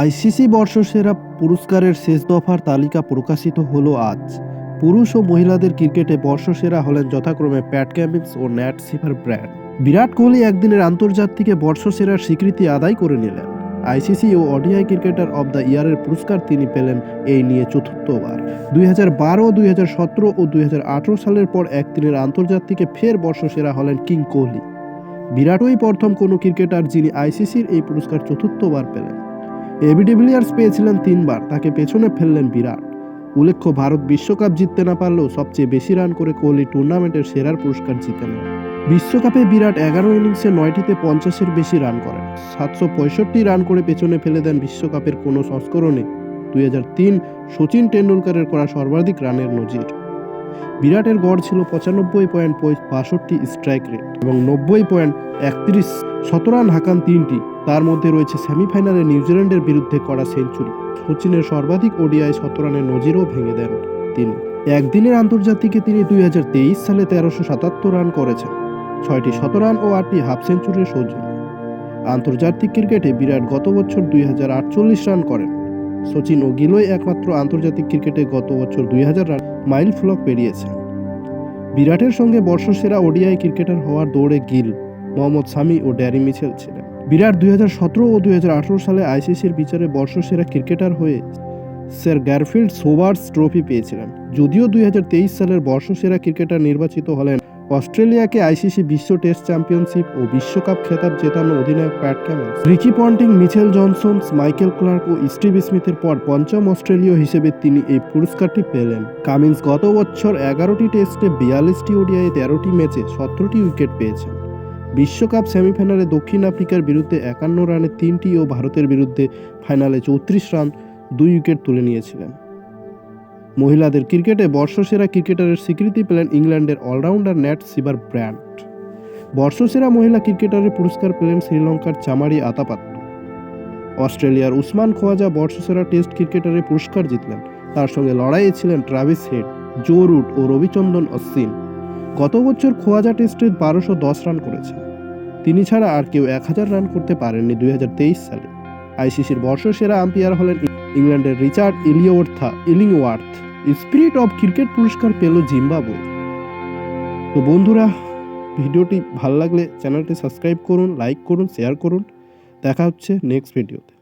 ICC বর্ষসেরা পুরস্কারের শেষ দফার তালিকা প্রকাশিত হলো আজ। পুরুষ ও মহিলাদের ক্রিকেটে বর্ষসেরা হলেন যথাক্রমে প্যাট ক্যামিন্স ও ন্যাট সিভার ব্র্যান্ড। বিরাট কোহলি একদিনের আন্তর্জাতিকে বর্ষসেরার স্বীকৃতি আদায় করে নিলেন। আইসিসি ও ওডিআই ক্রিকেটার অব দ্য ইয়ারের পুরস্কার তিনি পেলেন এই নিয়ে চতুর্থবার। দুই হাজার বারো, দুই হাজার সতেরো ও দুই হাজার আঠারো সালের পর একদিনের আন্তর্জাতিকে ফের বর্ষসেরা হলেন কিং কোহলি। বিরাটই প্রথম কোনো ক্রিকেটার যিনি আইসিসির এই পুরস্কার চতুর্থবার পেলেন। এবি পেয়েছিলেন তিনবার, তাকে পেছনে ফেললেন বিরাট। উল্লেখ্য, ভারত বিশ্বকাপ জিততে না পারলেও সবচেয়ে বেশি রান করে কোহলি টুর্নামেন্টের সেরার পুরস্কার জিতে নেন বিশ্বকাপে বিরাট এগারো ইনিংসে নয়টিতে পঞ্চাশের বেশি রান করেন। সাতশো পঁয়ষট্টি রান করে পেছনে ফেলে দেন বিশ্বকাপের কোনো সংস্করণে। দুই হাজার তিন সচিন টেন্ডুলকারের করা সর্বাধিক রানের নজির। বিরাটের গড় ছিল পঁচানব্বই পয়েন্ট বাষট্টি স্ট্রাইক রেট এবং নব্বই পয়েন্ট একত্রিশ শতরান হাকান তিনটি। তার মধ্যে রয়েছে সেমিফাইনালে নিউজিল্যান্ডের বিরুদ্ধে করা সেঞ্চুরি। সচিনের সর্বাধিক ওডিআই শতরানের নজিরও ভেঙে দেন তিনি। একদিনের আন্তর্জাতিকে তিনি দুই হাজার তেইশ সালে তেরোশো সাতাত্তর রান করেছেন। ছয়টি শতরান ও আটটি হাফ সেঞ্চুরির সৌজন্য। আন্তর্জাতিক ক্রিকেটে বিরাট গত বছর দুই হাজার আটচল্লিশ রান করেন। সচিন ও গিলোই একমাত্র আন্তর্জাতিক ক্রিকেটে গত বছর দুই হাজার রান মাইল ফ্লক পেরিয়েছেন। বিরাটের সঙ্গে বর্ষসেরা ওডিআই ক্রিকেটার হওয়ার দৌড়ে গিল মোহাম্মদ সামি ও ড্যারি মিছেল ছিলেন। বিরাট দুই হাজার সতেরো ও দুই সালে আইসিসির বিচারে বর্ষসেরা ক্রিকেটার হয়ে স্যার গ্যারফিল্ড সোভার্স ট্রফি পেয়েছিলেন। যদিও দুই সালের বর্ষসেরা ক্রিকেটার নির্বাচিত হলেন, অস্ট্রেলিয়াকে আইসিসি বিশ্ব টেস্ট চ্যাম্পিয়নশিপ ও বিশ্বকাপ খেতাব জেতানো অধিনায়ক Pat Cummins Ricky Ponting, Mitchell Johnson, Michael Clarke ও স্টিভ স্মিথের পর পঞ্চম অস্ট্রেলীয় হিসেবে তিনি এই পুরস্কারটি পেলেন। কামিন্স গত বছর এগারোটি টেস্টে বিয়াল্লিশটি ওডিআই তেরোটি ম্যাচে সতেরোটি উইকেট পেয়েছেন। বিশ্বকাপ সেমিফাইনালে দক্ষিণ আফ্রিকার বিরুদ্ধে একান্ন রানে তিনটি ও ভারতের বিরুদ্ধে ফাইনালে চৌত্রিশ রান, দুই উইকেট তুলে নিয়েছিলেন। মহিলাদের ক্রিকেটে বর্ষসেরা ক্রিকেটারের স্বীকৃতি পেলেন ইংল্যান্ডের অলরাউন্ডার ন্যাট সিবার ব্র্যান্ড বর্ষসেরা মহিলা ক্রিকেটারের পুরস্কার পেলেন শ্রীলঙ্কার চামারি আতাপাত্র অস্ট্রেলিয়ার উসমান খোয়াজা বর্ষসেরা টেস্ট ক্রিকেটারের পুরস্কার জিতলেন। তার সঙ্গে লড়াইয়ে ছিলেন ট্রাভিস হেড, জো রুট ও রবিচন্দন অশ্বিন। গত বছর খোয়াজা টেস্টে বারোশো দশ রান করেছে। তিনি ছাড়া আর কেউ এক হাজার রান করতে পারেননি দুই হাজার তেইশ সালে। আইসিসির বর্ষসেরা আম্পায়ার হলেন ইংল্যান্ডের রিচার্ড ইলিওর্থা ইলিংওয়ার্থ। স্পিরিট অফ ক্রিকেট পুরস্কার পেল জিম্বাবুয়ে। তো বন্ধুরা, ভিডিওটি ভালো লাগলে চ্যানেলটি সাবস্ক্রাইব করুন, লাইক করুন, শেয়ার করুন। দেখা হচ্ছে নেক্সট ভিডিওতে।